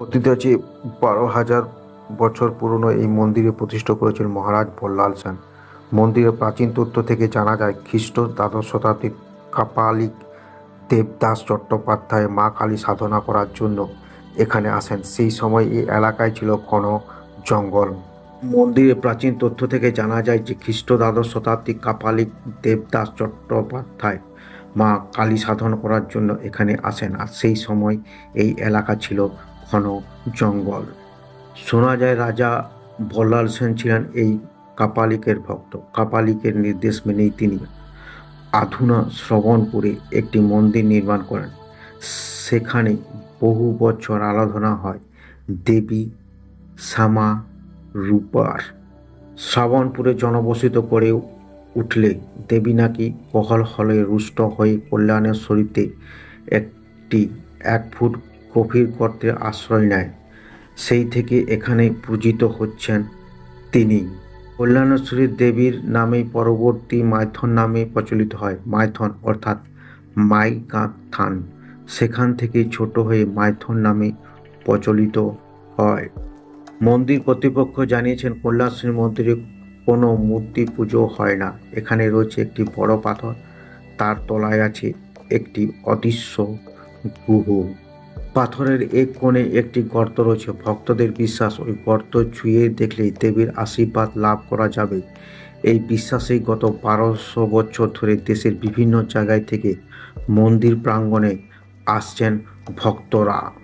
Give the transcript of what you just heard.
কথিত আছে বারো হাজার বছর পুরনো এই মন্দিরে প্রতিষ্ঠা করেছেন মহারাজ বল্লাল সেন। মন্দিরের প্রাচীন তথ্য থেকে জানা যায়, খ্রিস্ট দ্বাদশ শতাব্দীর কাপালিক দেবদাস চট্টোপাধ্যায় মা কালী সাধনা করার জন্য এখানে আসেন। সেই সময় এই এলাকায় ছিল ঘন জঙ্গল। মন্দিরের প্রাচীন তথ্য থেকে জানা যায় যে, খ্রিস্ট দ্বাদশ শতাব্দী কাপালিক দেবদাস চট্টোপাধ্যায় মা কালী সাধন করার জন্য এখানে আসেন। আর সেই সময় এই এলাকা ছিল ঘন জঙ্গল। শোনা যায় রাজা বল্লাল সেন ছিলেন এই কাপালিকের ভক্ত। কাপালিকের নির্দেশ মেনেই তিনি আধুনা শ্রবণপুরে একটি মন্দির নির্মাণ করেন। সেখানে বহু বছর আরাধনা হয় দেবী শ্যামা রূপার। শ্রাবণপুরে জনবসিত করে উঠলে দেবী নাকি কহল হলে রুষ্ট হয়ে কল্যাণেশ্বরীতে একটি এক ফুট গভীর গর্তে আশ্রয় নেয়। সেই থেকে এখানে পূজিত হচ্ছেন তিনি। কল্যাণেশ্বরী দেবীর নামেই পরবর্তী মাইথন নামে প্রচলিত হয়, মাইথন অর্থাৎ মাই থান সেখান থেকে ছোট হয়ে মাইথন নামে প্রচলিত হয়। মন্দির কর্তৃপক্ষ জানিয়েছেন কল্যাণেশ্বরী মন্দিরে কোনো মূর্তি পুজো হয় না। এখানে রয়েছে একটি বড় পাথর, তার তলায় আছে একটি অদৃশ্য গুহ। পাথরের এক কোণে একটি গর্ত রয়েছে। ভক্তদের বিশ্বাস, ওই গর্ত ছুঁয়ে দেখলে দেবীর আশীর্বাদ লাভ করা যাবে। এই বিশ্বাসেই গত বারোশো বছর ধরে দেশের বিভিন্ন জায়গায় থেকে মন্দির প্রাঙ্গণে আসছেন ভক্তরা।